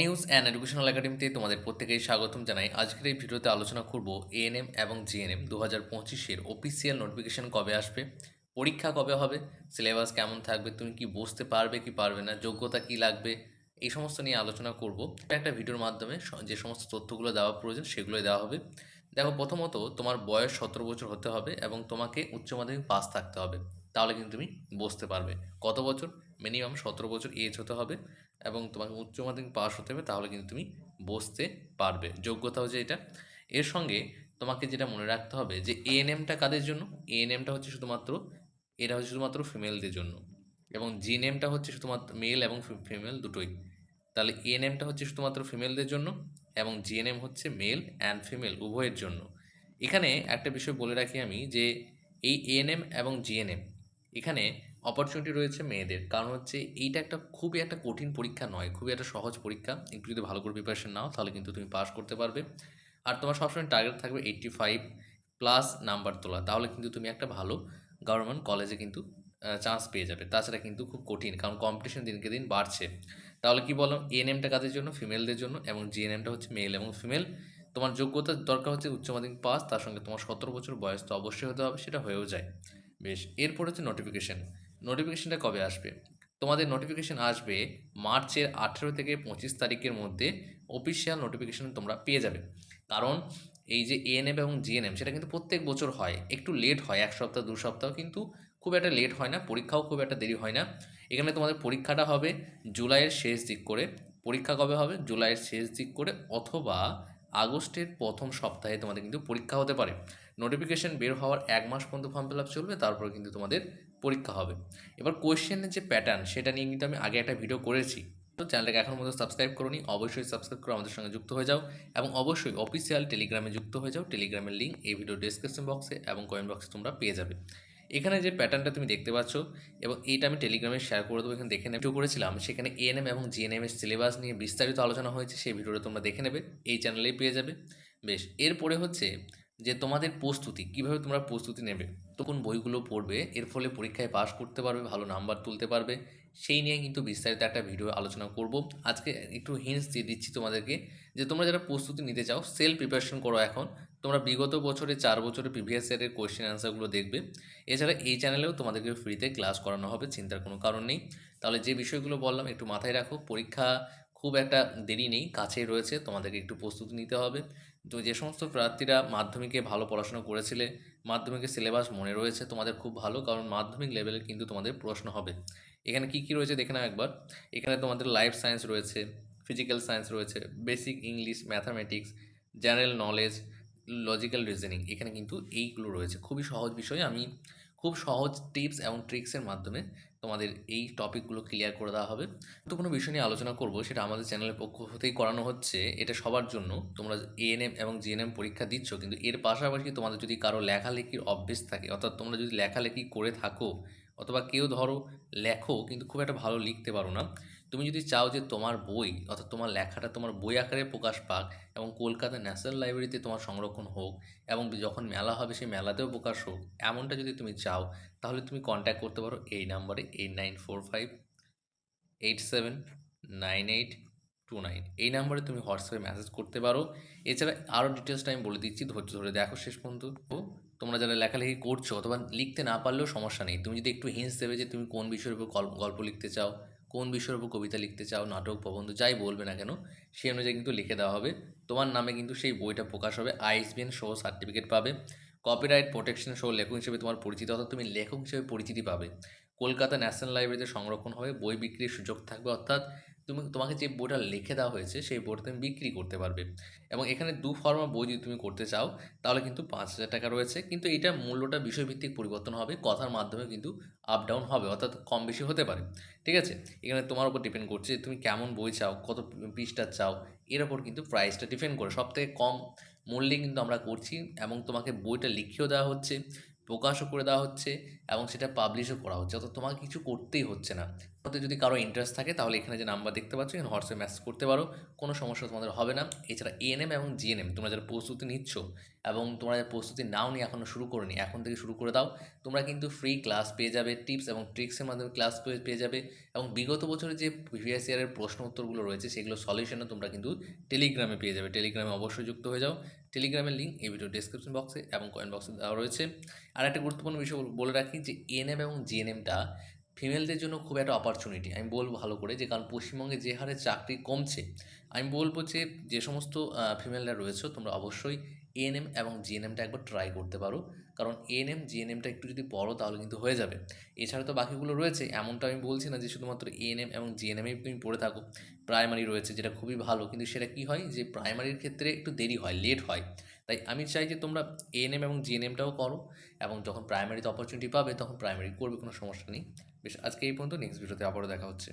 News and educational একাডেমিতে তোমাদের প্রত্যেকেই স্বাগতম জানাই। আজকের এই ভিডিওতে আলোচনা করব এএনএম এবং জিএনএম দু হাজার পঁচিশের অফিসিয়াল নোটিফিকেশন কবে আসবে? পরীক্ষা কবে হবে? সিলেবাস কেমন থাকবে? তুমি কি বসতে পারবে, কি পারবে না? যোগ্যতা কি লাগবে? এই সমস্ত নিয়ে আলোচনা করব। একটা ভিডিওর মাধ্যমে যে সমস্ত তথ্যগুলো দেওয়া প্রয়োজন, সেগুলোই দেওয়া হবে। দেখো, প্রথমত তোমার বয়স সতেরো বছর হতে হবে এবং তোমাকে উচ্চ মাধ্যমিক পাস থাকতে হবে। তাহলে কিন্তু তুমি বসতে পারবে। কত বছর? মিনিমাম সতেরো বছর এজ হতে হবে। এবং তোমাকে উচ্চ মাধ্যমিক পাস হতে হবে, তাহলে কিন্তু তুমি বসতে পারবে। যোগ্যতা হচ্ছে এটা। এর সঙ্গে তোমাকে যেটা মনে রাখতে হবে যে এএনএমটা কাদের জন্য? এএনএমটা হচ্ছে শুধুমাত্র, এটা হচ্ছে শুধুমাত্র ফিমেলদের জন্য। এবং জিএনএমটা হচ্ছে শুধুমাত্র মেল এবং ফিমেল দুটোই। তাহলে এএনএমটা হচ্ছে শুধুমাত্র ফিমেলদের জন্য এবং জিএনএম হচ্ছে মেল অ্যান্ড ফিমেল উভয়ের জন্য। এখানে একটা বিষয় বলে রাখি আমি যে এই এএনএম এবং জিএনএম এখানে অপরচুনিটি রয়েছে মেয়েদের। কারণ হচ্ছে এইটা একটা খুবই একটা কঠিন পরীক্ষা নয়, খুবই একটা সহজ পরীক্ষা। একটু যদি ভালো করে প্রিপারেশন নাও, তাহলে কিন্তু তুমি পাস করতে পারবে। আর তোমার সবসময় টার্গেট থাকবে এইট্টি ফাইভ প্লাস নাম্বার তোলা। তাহলে কিন্তু তুমি একটা ভালো গভর্নমেন্ট কলেজে কিন্তু চান্স পেয়ে যাবে। তাছাড়া কিন্তু খুব কঠিন, কারণ কম্পিটিশন দিনকে দিন বাড়ছে। তাহলে কি বলো এএনএমটা কাদের জন্য? ফিমেলদের জন্য। এবং জিএনএমটা হচ্ছে মেল এবং ফিমেল তোমার যোগ্যতার দরকার হচ্ছে উচ্চ মাধ্যমিক পাস তার সঙ্গে তোমার সতেরো বছর বয়স তো অবশ্যই হতে হবে, সেটা হয়েও যায়। বেশ, এরপর হচ্ছে নোটিফিকেশন নোটিফিকেশনটা কবে আসবে? তোমাদের নোটিফিকেশন আসবে মার্চের আঠেরো থেকে পঁচিশ তারিখের মধ্যে অফিসিয়াল নোটিফিকেশন তোমরা পেয়ে যাবে। কারণ এই যে এএনএম এবং জিএনএম সেটা কিন্তু প্রত্যেক বছর হয়। একটু লেট হয়, এক সপ্তাহ, দু সপ্তাহ, কিন্তু খুব একটা লেট হয় না, পরীক্ষাও খুব একটা দেরি হয় না। এখানে তোমাদের পরীক্ষাটা হবে জুলাইয়ের শেষ দিক করে। পরীক্ষা কবে হবে? জুলাইয়ের শেষ দিক করে অথবা আগস্টের প্রথম সপ্তাহে তোমাদের কিন্তু পরীক্ষা হতে পারে। নোটিফিকেশান বের হওয়ার এক মাস পর্যন্ত ফর্ম ফিল আপ চলবে, তারপরে কিন্তু তোমাদের পরীক্ষা হবে। এবার কোয়েশ্চেনের যে প্যাটার্ন সেটা নিয়ে কিন্তু আমি আগে একটা ভিডিও করেছি। তো চ্যানেলটাকে এখন মধ্যে সাবস্ক্রাইব করোনি, অবশ্যই সাবস্ক্রাইব করে আমাদের সঙ্গে যুক্ত হয়ে যাও এবং অবশ্যই অফিসিয়াল টেলিগ্রামে যুক্ত হয়ে যাও। টেলিগ্রামের লিঙ্ক এই ভিডিও ডিসক্রিপশন বক্সে এবং কমেন্ট বক্সে তোমরা পেয়ে যাবে। এখানে যে প্যাটার্নটা তুমি দেখতে পাচ্ছ এবং এইটা আমি টেলিগ্রামে শেয়ার করে দেবো। এখানে দেখে নেবে। করেছিলাম, সেখানে এএনএম এবং জিএনএম এর সিলেবাস নিয়ে বিস্তারিত আলোচনা হয়েছে, সেই ভিডিওটা তোমরা দেখে নেবে, এই চ্যানেলেই পেয়ে যাবে। বেশ, এরপরে হচ্ছে যে তোমাদের প্রস্তুতি, কীভাবে তোমরা প্রস্তুতি নেবে, তো কোন বইগুলো পড়বে, এর ফলে পরীক্ষায় পাশ করতে পারবে, ভালো নাম্বার তুলতে পারবে, সেই নিয়ে কিন্তু বিস্তারিত একটা ভিডিও আলোচনা করব। আজকে একটু হিন্টস দিয়ে দিচ্ছি তোমাদেরকে যে তোমরা যারা প্রস্তুতি নিতে চাও সেল প্রিপারেশন করো এখন। তোমরা বিগত বছরে চার বছরে প্রিভিয়াস ইয়ারের কোয়েশ্চেন অ্যান্সারগুলো দেখবে। এছাড়া এই চ্যানেলেও তোমাদেরকে ফ্রিতে ক্লাস করানো হবে, চিন্তার কোনো কারণ নেই। তাহলে যে বিষয়গুলো বললাম, একটু মাথায় রাখো। পরীক্ষা খুব একটা দেরি নেই, কাছেই রয়েছে, তোমাদেরকে একটু প্রস্তুতি নিতে হবে। তো যে সমস্ত প্রার্থীরা মাধ্যমিকে ভালো পড়াশোনা করেছিলে, মাধ্যমিকের সিলেবাস মনে রয়েছে তোমাদের খুব ভালো, কারণ মাধ্যমিক লেভেলের কিন্তু তোমাদের প্রশ্ন হবে। এখানে কি কি রয়েছে দেখে নাও একবার। এখানে তোমাদের লাইফ সায়েন্স রয়েছে ফিজিক্যাল সায়েন্স রয়েছে basic English mathematics general knowledge logical reasoning এখানে কিন্তু এইগুলো রয়েছে। খুবই সহজ বিষয়, আমি খুব সহজ টিপস এবং ট্রিক্সের মাধ্যমে তোমাদের এই টপিকগুলো ক্লিয়ার করে দেওয়া হবে। তো কোনো বিষয় নিয়ে আলোচনা করব, সেটা আমাদের চ্যানেলের পক্ষ হতেই করানো হচ্ছে। এটা সবার জন্য। তোমরা এএনএম এবং জিএনএম পরীক্ষা দিচ্ছ, কিন্তু এর পাশাপাশি তোমাদের যদি কারও লেখালেখির অভ্যেস থাকে, অর্থাৎ তোমরা যদি লেখালেখি করে থাকো, অথবা কেউ ধরো লেখো, কিন্তু খুব একটা ভালো লিখতে পারো না তুমি যদি চাও যে তোমার বই, অর্থাৎ তোমার লেখাটা তোমার বই আকারে প্রকাশ পাক এবং কলকাতা ন্যাশনাল লাইব্রেরিতে তোমার সংরক্ষণ হোক এবং যখন মেলা হবে সেই মেলাতেও প্রকাশ হোক, এমনটা যদি তুমি চাও, তাহলে তুমি কন্ট্যাক্ট করতে পারো এই নাম্বারে eight nine four five eight seven nine eight two nine এই নাম্বারে তুমি হোয়াটসঅ্যাপে মেসেজ করতে পারো। এছাড়া আরও ডিটেলসটা আমি বলে দিচ্ছি, ধৈর্য ধরে দেখো শেষ পর্যন্ত। তোমরা যারা লেখালেখি করছ অথবা লিখতে না পারলেও সমস্যা নেই। তুমি যদি একটু হিন্টস দেবে যে তুমি কোন বিষয়ের উপর গল- গল্প লিখতে চাও কোন বিষয়ের উপর কবিতা লিখতে চাও, নাটক, প্রবন্ধ, যাই বলবে না কেন, সেই অনুযায়ী কিন্তু লিখে দেওয়া হবে। তোমার নামে কিন্তু সেই বইটা প্রকাশ হবে, আইএসবিএন সহ সার্টিফিকেট পাবে। কপিরাইট প্রোটেকশন সহ লেখক হিসেবে তোমার পরিচিতি, অর্থাৎ তুমি লেখক হিসেবে পরিচিতি পাবে। কলকাতা ন্যাশনাল লাইব্রেরিতে সংরক্ষণ হবে, বই বিক্রির সুযোগ থাকবে, অর্থাৎ তুমি, তোমাকে যে বইটা লিখে দেওয়া হয়েছে, সেই বইটা তুমি বিক্রি করতে পারবে। এবং এখানে দু ফর্মা বই যদি তুমি করতে চাও, তাহলে কিন্তু পাঁচ হাজার টাকা রয়েছে। কিন্তু এটা মূল্যটা বিষয়ভিত্তিক পরিবর্তন হবে, কথার মাধ্যমে কিন্তু আপ ডাউন হবে, অর্থাৎ কম বেশি হতে পারে। ঠিক আছে? এখানে তোমার উপর ডিপেন্ড করছে তুমি কেমন বই চাও, কত পৃষ্ঠা চাও, এর ওপর কিন্তু প্রাইসটা ডিপেন্ড করে। সব থেকে কম মূল্যে কিন্তু আমরা করছি এবং তোমাকে বইটা লিখিয়েও দেওয়া হচ্ছে। প্রকাশও করে দেওয়া হচ্ছে এবং সেটা পাবলিশও করা হচ্ছে। অর্থাৎ তোমাকে কিছু করতেই হচ্ছে না। তোমাদের যদি কারও ইন্টারেস্ট থাকে, তাহলে এখানে যে নাম্বার দেখতে পাচ্ছ, এখানে হোয়াটসঅ্যাপ মেসেজ করতে পারো। কোনো সমস্যা তোমাদের হবে না। এছাড়া এএনএম এবং জিএনএম তোমরা যারা প্রস্তুতি নিচ্ছ এবং তোমরা প্রস্তুতি নাও নি এখনও শুরু করোনি এখন থেকে শুরু করে দাও। তোমরা কিন্তু ফ্রি ক্লাস পেয়ে যাবে টিপস এবং ট্রিক্সের মাধ্যমে ক্লাস পেয়ে যাবে এবং বিগত বছরের যে প্রিভিয়াস ইয়ারের প্রশ্ন উত্তরগুলো রয়েছে, সেগুলো সলিউশনও তোমরা কিন্তু টেলিগ্রামে পেয়ে যাবে। টেলিগ্রামে অবশ্যই যুক্ত হয়ে যাও। টেলিগ্রামের লিঙ্ক এই ভিডিও ডিসক্রিপশন বক্সে এবং কয়েন বক্সে দেওয়া রয়েছে। আর একটা গুরুত্বপূর্ণ বিষয় বলে রাখি যে এএনএম এবং জিএনএমটা ফিমেলদের জন্য খুব একটা অপরচুনিটি আমি বলব ভালো করে যে কারণ পশ্চিমবঙ্গে যে হারে চাকরি কমছে, আমি বলব যে যে সমস্ত ফিমেলরা রয়েছে, তোমরা অবশ্যই এএনএম এবং জিএনএমটা একবার ট্রাই করতে পারো। কারণ এএনএম জিএনএমটা একটু যদি পড়ো তাহলে কিন্তু হয়ে যাবে। এছাড়া তো বাকিগুলো রয়েছে। এমনটা আমি বলছি না যে শুধুমাত্র এএনএম এবং জিএনএমই তুমি পড়ে থাকো। প্রাইমারি রয়েছে, যেটা খুবই ভালো। কিন্তু সেটা কি হয় যে প্রাইমারির ক্ষেত্রে একটু দেরি হয় লেট হয়। তাই আমি চাই যে তোমরা এএনএম এবং জিএনএমটাও করো এবং যখন প্রাইমারিতে অপরচুনিটি পাবে, তখন প্রাইমারি করবে, কোনো সমস্যা নেই। বেশ, আজকে এই পর্যন্ত। নেক্সট ভিডিওতে আবারও দেখা হচ্ছে।